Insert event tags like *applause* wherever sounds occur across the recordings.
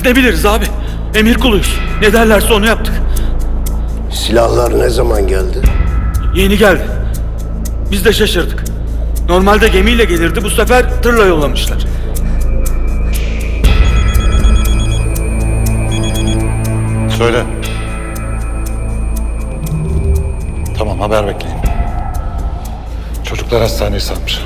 Biz ne biliriz abi? Emir kuluyuz. Ne derlerse onu yaptık. Silahlar ne zaman geldi? Yeni geldi. Biz de şaşırdık. Normalde gemiyle gelirdi. Bu sefer tırla yollamışlar. Söyle. Tamam haber bekleyin. Çocuklar hastaneye sanmış.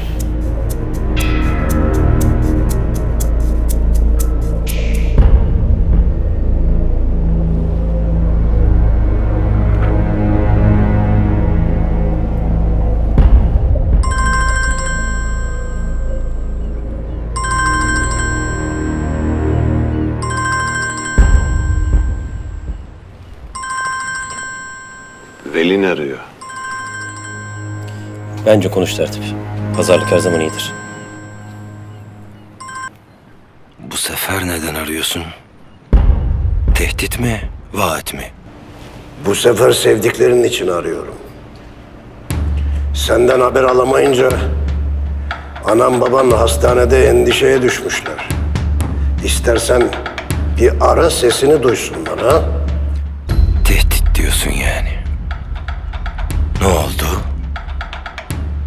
Velin arıyor. Bence konuş tertip. Pazarlık her zaman iyidir. Bu sefer neden arıyorsun? Tehdit mi, vaat mi? Bu sefer sevdiklerin için arıyorum. Senden haber alamayınca anam baban hastanede endişeye düşmüşler. İstersen bir ara sesini duysunlar ha. Tehdit diyorsun yani. Ne oldu?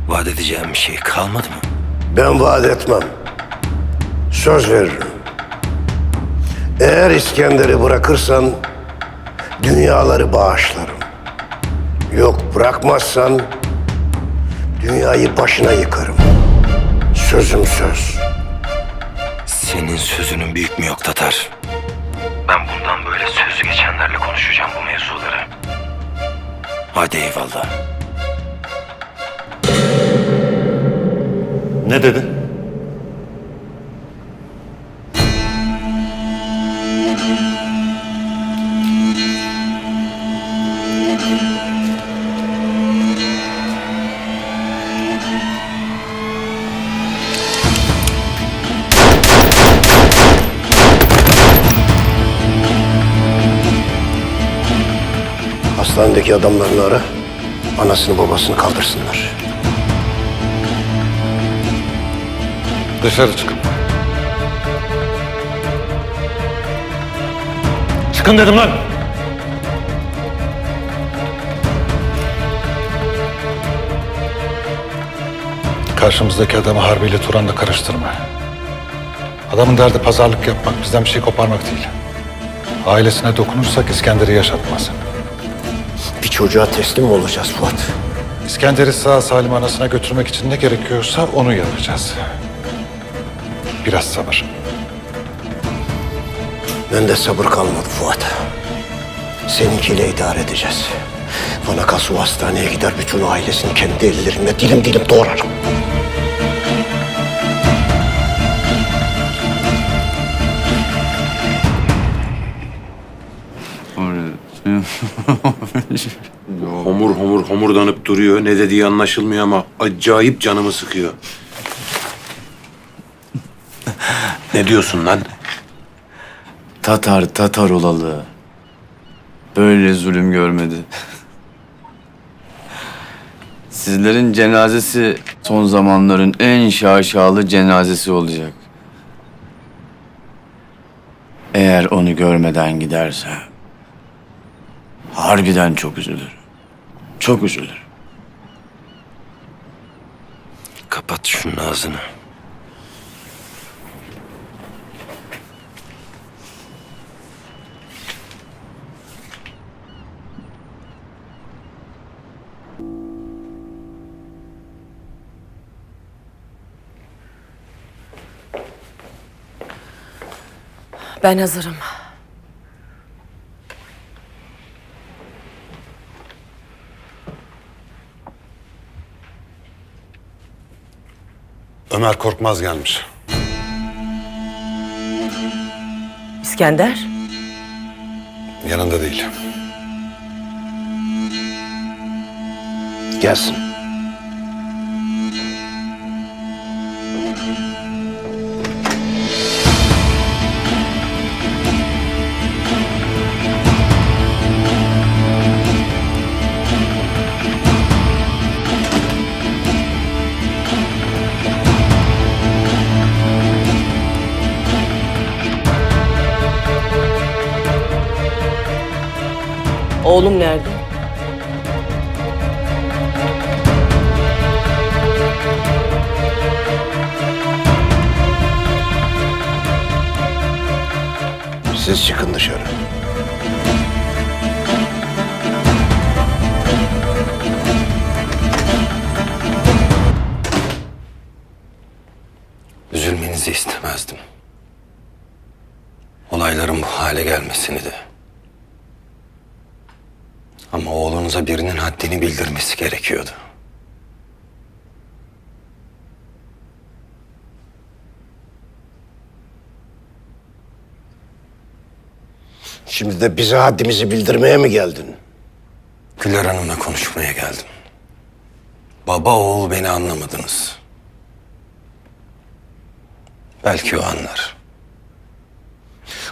Vaat edeceğim bir şey kalmadı mı? Ben vaat etmem. Söz veririm. Eğer İskender'i bırakırsan dünyaları bağışlarım. Yok bırakmazsan dünyayı başına yıkarım. Sözüm söz. Senin sözünün büyük mü yok Tatar? Ben bundan böyle sözü geçenlerle konuşacağım bu mevzuları. Hadi eyvallah. Ne dedi? Hastanedeki adamlarını ara. Anasını babasını kaldırsınlar. Dışarı çıkın. Çıkın dedim lan. Karşımızdaki adamı harbiyle Turan'la karıştırma. Adamın derdi pazarlık yapmak, bizden bir şey koparmak değil. Ailesine dokunursak İskender'i yaşatmaz. Çocuğa teslim mi olacağız Fuat? İskender'i sağ salim anasına götürmek için ne gerekiyorsa onu yapacağız. Biraz sabır. Bende sabır kalmadı Fuat. Seninkiyle idare edeceğiz. Bana kalsa o hastaneye gider bütün ailesini kendi ellerimle dilim dilim doğrarım. Homur homur homurdanıp duruyor. Ne dediği anlaşılmıyor ama acayip canımı sıkıyor. ne diyorsun lan? Tatar Tatar olalı. Böyle zulüm görmedi. Sizlerin cenazesi son zamanların en şaşalı cenazesi olacak. Eğer onu görmeden giderse harbiden çok üzülür. Çok üzülür. Kapat şunun ağzını. Ben hazırım. Ömer Korkmaz gelmiş. İskender. Yanında değil. Gelsin. Oğlum nerede? Siz çıkın dışarı. Ama oğlunuza birinin haddini bildirmesi gerekiyordu. Şimdi de bize haddimizi bildirmeye mi geldin? Güler Hanım'la konuşmaya geldim. Baba oğul beni anlamadınız. Belki o anlar.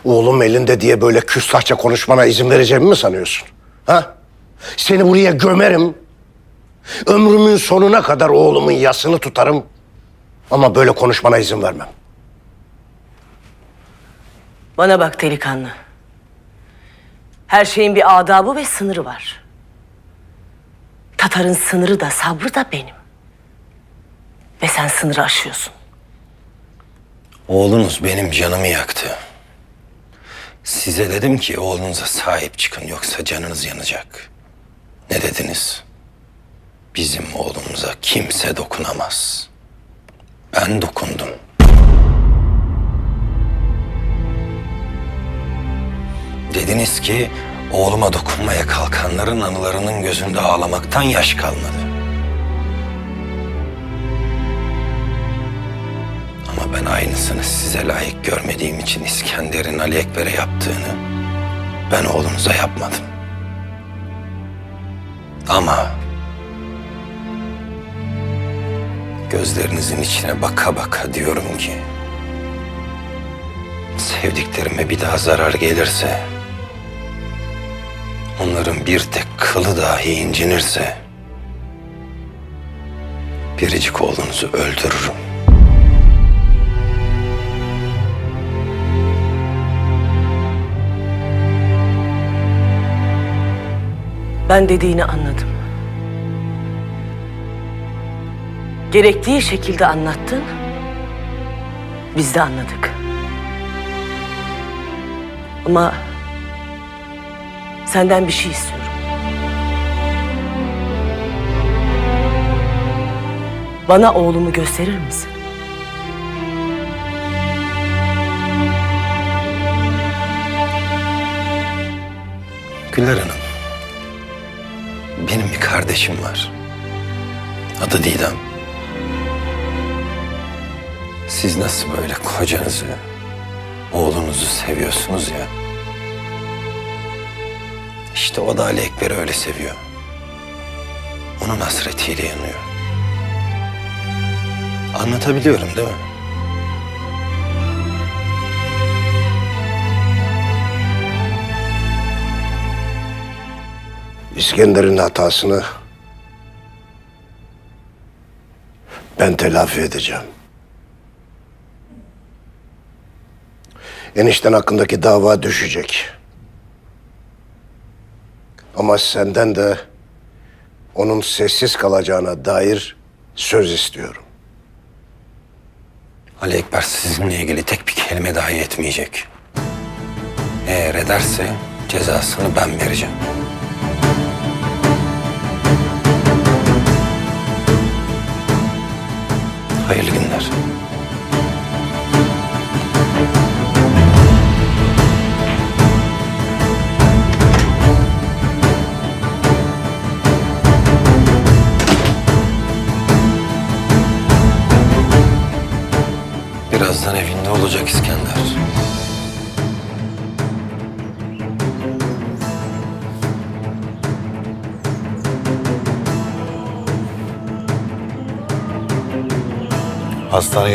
Oğlum elinde diye böyle küstahça konuşmana izin vereceğimi mi sanıyorsun? Ha? Seni buraya gömerim. Ömrümün sonuna kadar oğlumun yasını tutarım. Ama böyle konuşmana izin vermem. Bana bak delikanlı. Her şeyin bir adabı ve sınırı var. Tatar'ın sınırı da sabrı da benim. Ve sen sınırı aşıyorsun. Oğlunuz benim canımı yaktı. Size dedim ki oğlunuza sahip çıkın yoksa canınız yanacak. Ne dediniz? Bizim oğlumuza kimse dokunamaz. Ben dokundum. Dediniz ki oğluma dokunmaya kalkanların anılarının gözünde ağlamaktan yaş kalmadı. Ama ben aynısını size layık görmediğim için İskender'in Ali Ekber'e yaptığını ben oğlunuza yapmadım. Ama gözlerinizin içine baka baka diyorum ki sevdiklerime bir daha zarar gelirse onların bir tek kılı dahi incinirse biricik oğlunuzu öldürürüm. Ben dediğini anladım. Gerektiği şekilde anlattın. Biz de anladık. Ama senden bir şey istiyorum. Bana oğlumu gösterir misin? Güler Hanım. Benim bir kardeşim var. Adı Didem. Siz nasıl böyle kocanızı, oğlunuzu seviyorsunuz ya. İşte o da Ali Ekber'i öyle seviyor. Onun hasretiyle yanıyor. Anlatabiliyorum değil mi? İskender'in hatasını ben telafi edeceğim. Enişten hakkındaki dava düşecek. Ama senden de onun sessiz kalacağına dair söz istiyorum. Ali Ekber sizinle ilgili tek bir kelime dahi etmeyecek. Eğer ederse cezasını ben vereceğim. Hayırlı günler.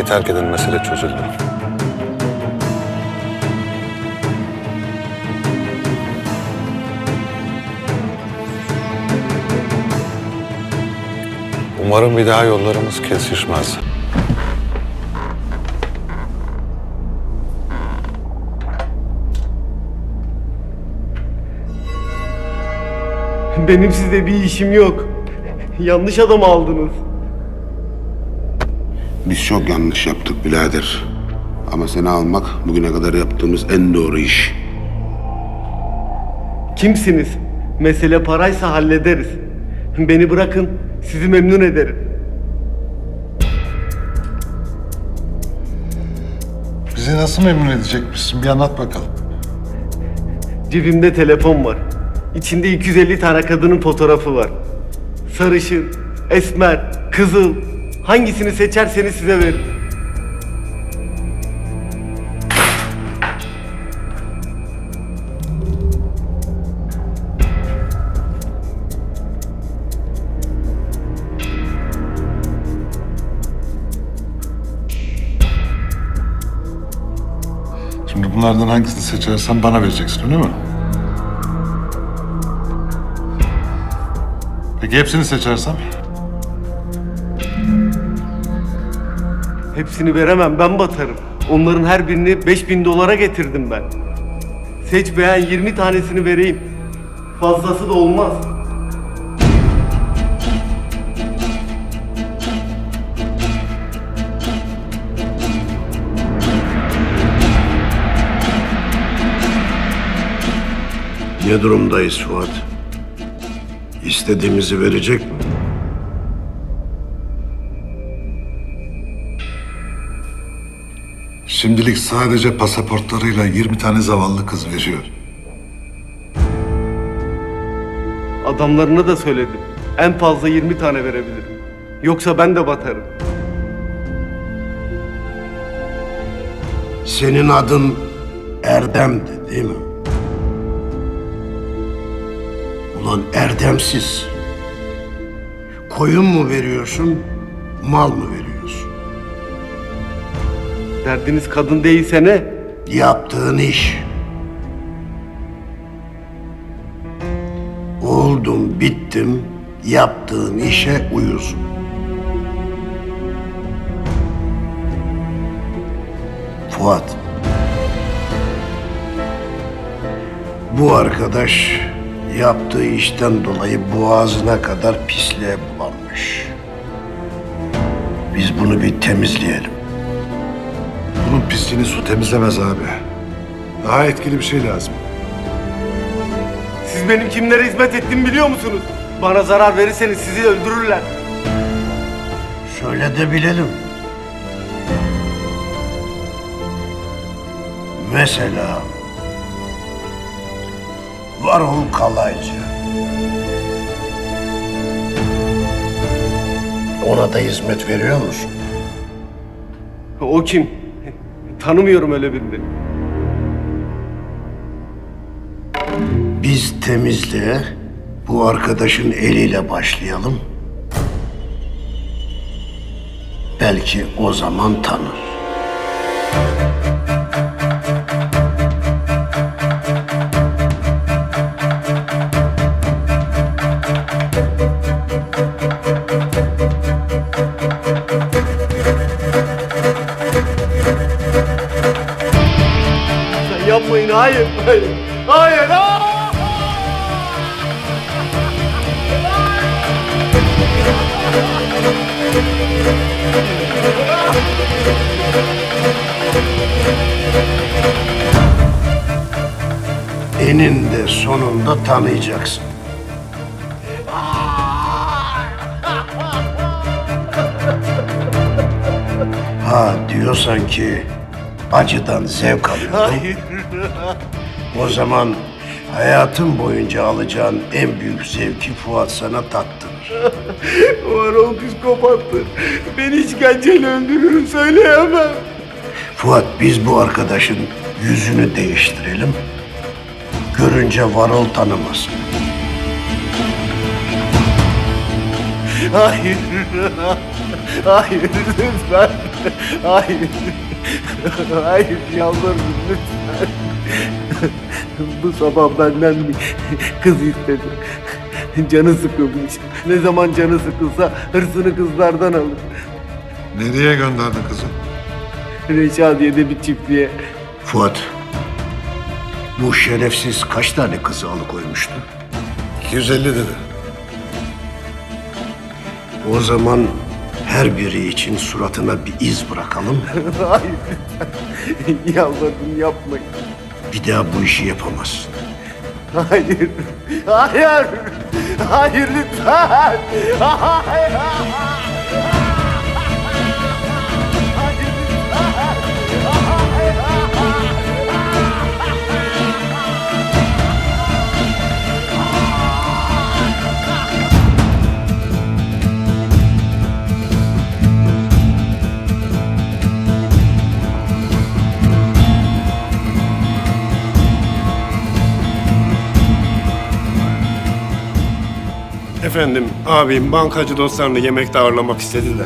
Hastaneyi terk edin mesele çözüldü. Umarım bir daha yollarımız kesişmez. Benim sizde bir işim yok. Yanlış adam aldınız. Biz çok yanlış yaptık birader. Ama seni almak bugüne kadar yaptığımız en doğru iş. Kimsiniz? Mesele paraysa hallederiz. Beni bırakın, sizi memnun ederim. Bizi nasıl memnun edecekmişsin bir anlat bakalım. Cebimde telefon var. İçinde 250 tane kadının fotoğrafı var. Sarışın, esmer, kızıl. Hangisini seçerseniz size veririm. Şimdi bunlardan hangisini seçersen bana vereceksin öyle mi? Peki hepsini seçersem? Hepsini veremem, ben batarım. Onların her birini 5000 dolara getirdim ben. Seç beğen 20 tanesini vereyim. Fazlası da olmaz. Ne durumdayız Fuat? İstediğimizi verecek mi? Şimdilik sadece pasaportlarıyla 20 tane zavallı kız veriyor. Adamlarına da söyledim. En fazla 20 tane verebilirim. Yoksa ben de batarım. Senin adın Erdem'di değil mi? Ulan Erdemsiz. Koyun mu veriyorsun, mal mı veriyorsun? Derdiniz kadın değilse ne? Yaptığın iş. Oldum, bittim, yaptığın işe uyuz. Fuat. Bu arkadaş yaptığı işten dolayı boğazına kadar pisliğe bulanmış. Biz bunu bir temizleyelim. Pisliğini su temizlemez abi. Daha etkili bir şey lazım. Siz benim kimlere hizmet ettiğimi biliyor musunuz? Bana zarar verirseniz sizi öldürürler. Şöyle de bilelim. Mesela Varol Kalaycı. Ona da hizmet veriyor musun? O kim? Tanımıyorum öyle birini. Biz temizliğe bu arkadaşın eliyle başlayalım. Belki o zaman tanır. Hayır, hayır, hayır, hayır. Eninde sonunda tanıyacaksın. *laughs* Ha diyorsan ki acıdan zevk alıyordum. Hayır. O zaman hayatın boyunca alacağın en büyük zevki Fuat sana tattırır. *laughs* Varol psikopattır. Beni işkenceyle öldürürüm söyleyemem. Fuat biz bu arkadaşın yüzünü değiştirelim. Görünce Varol tanımasın. Hayır. *laughs* Hayır lütfen. Hayır. *laughs* Hayır yalvarırım lütfen. Bu sabah benden bir kız istedi. Canı sıkılmış. Ne zaman canı sıkılsa hırsını kızlardan alır. Nereye gönderdin kızı? Reşadiye'de bir çiftliğe. Fuat, bu şerefsiz kaç tane kızı alıkoymuştu? 250 dedi. O zaman her biri için suratına bir iz bırakalım. *laughs* Hayır. Yalvarırım yapmayın. Bir daha bu işi yapamazsın. Hayır. Hayır. Hayır lütfen. Hayır. Efendim, abim bankacı dostlarını yemekte ağırlamak istedi de.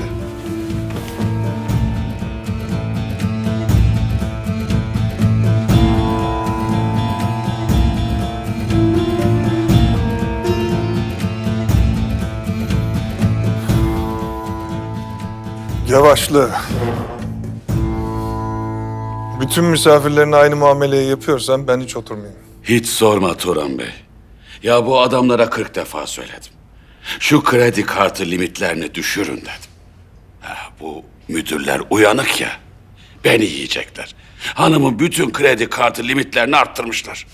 Yavaşlı. Bütün misafirlerine aynı muameleyi yapıyorsan ben hiç oturmayayım. Hiç sorma Turan Bey. Ya bu adamlara 40 defa söyledim. Şu kredi kartı limitlerini düşürün dedim. Ha, bu müdürler uyanık ya. Beni yiyecekler. Hanımın bütün kredi kartı limitlerini arttırmışlar.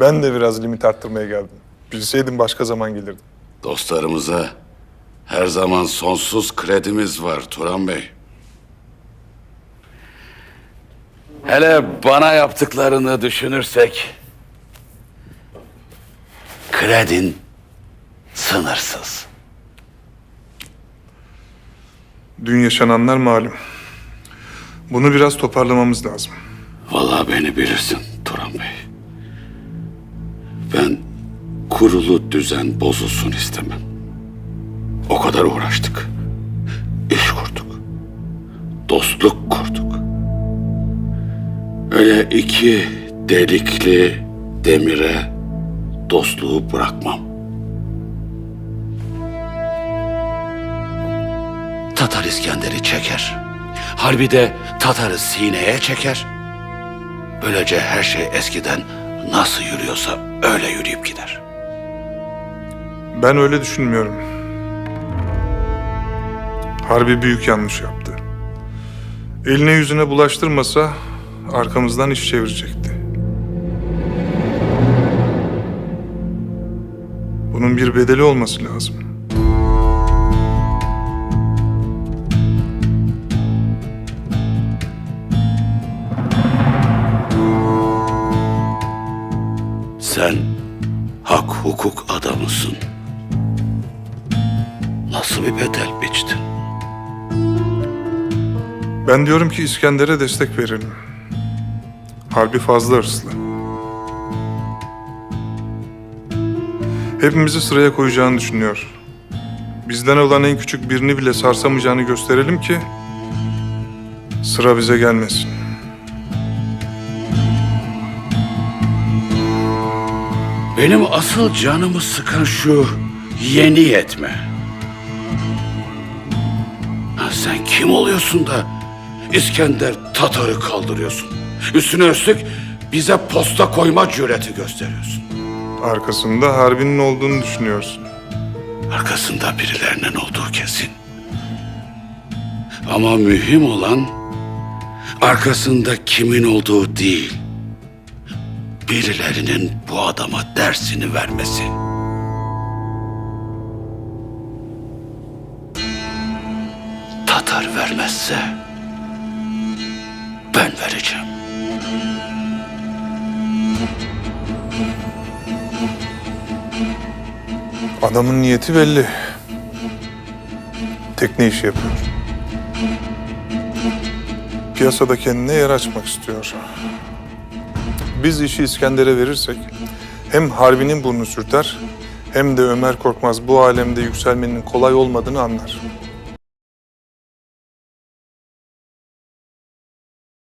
Ben de biraz limit arttırmaya geldim. Bilseydim başka zaman gelirdim. Dostlarımıza her zaman sonsuz kredimiz var Turan Bey. Hele bana yaptıklarını düşünürsek... ...kredin sınırsız. Dün yaşananlar malum. Bunu biraz toparlamamız lazım. Vallahi beni bilirsin Turan Bey. Ben kurulu düzen bozulsun istemem. O kadar uğraştık. İş kurduk. Dostluk kurduk. Öyle iki delikli demire dostluğu bırakmam. Tatar İskender'i çeker. Harbi de Tatar'ı sineye çeker. Böylece her şey eskiden nasıl yürüyorsa öyle yürüyüp gider. Ben öyle düşünmüyorum. Harbi büyük yanlış yaptı. Eline yüzüne bulaştırmasa arkamızdan iş çevirecekti. Bunun bir bedeli olması lazım. Hukuk adamısın. Nasıl bir bedel biçtin? Ben diyorum ki İskender'e destek verelim. Harbi fazla hırslı. Hepimizi sıraya koyacağını düşünüyor. Bizden olan en küçük birini bile sarsamayacağını gösterelim ki sıra bize gelmesin. Benim asıl canımı sıkan şu yeni yetme. Ha, sen kim oluyorsun da İskender Tatar'ı kaldırıyorsun? Üstüne üstlük bize posta koyma cüreti gösteriyorsun. Arkasında harbinin olduğunu düşünüyorsun. Arkasında birilerinin olduğu kesin. Ama mühim olan arkasında kimin olduğu değil. Birilerinin bu adama dersini vermesi. Tatar vermezse ben vereceğim. Adamın niyeti belli. Tekne işi yapıyor. Piyasada kendine yer açmak istiyor. Biz işi İskender'e verirsek hem Harbi'nin burnu sürter hem de Ömer Korkmaz bu alemde yükselmenin kolay olmadığını anlar.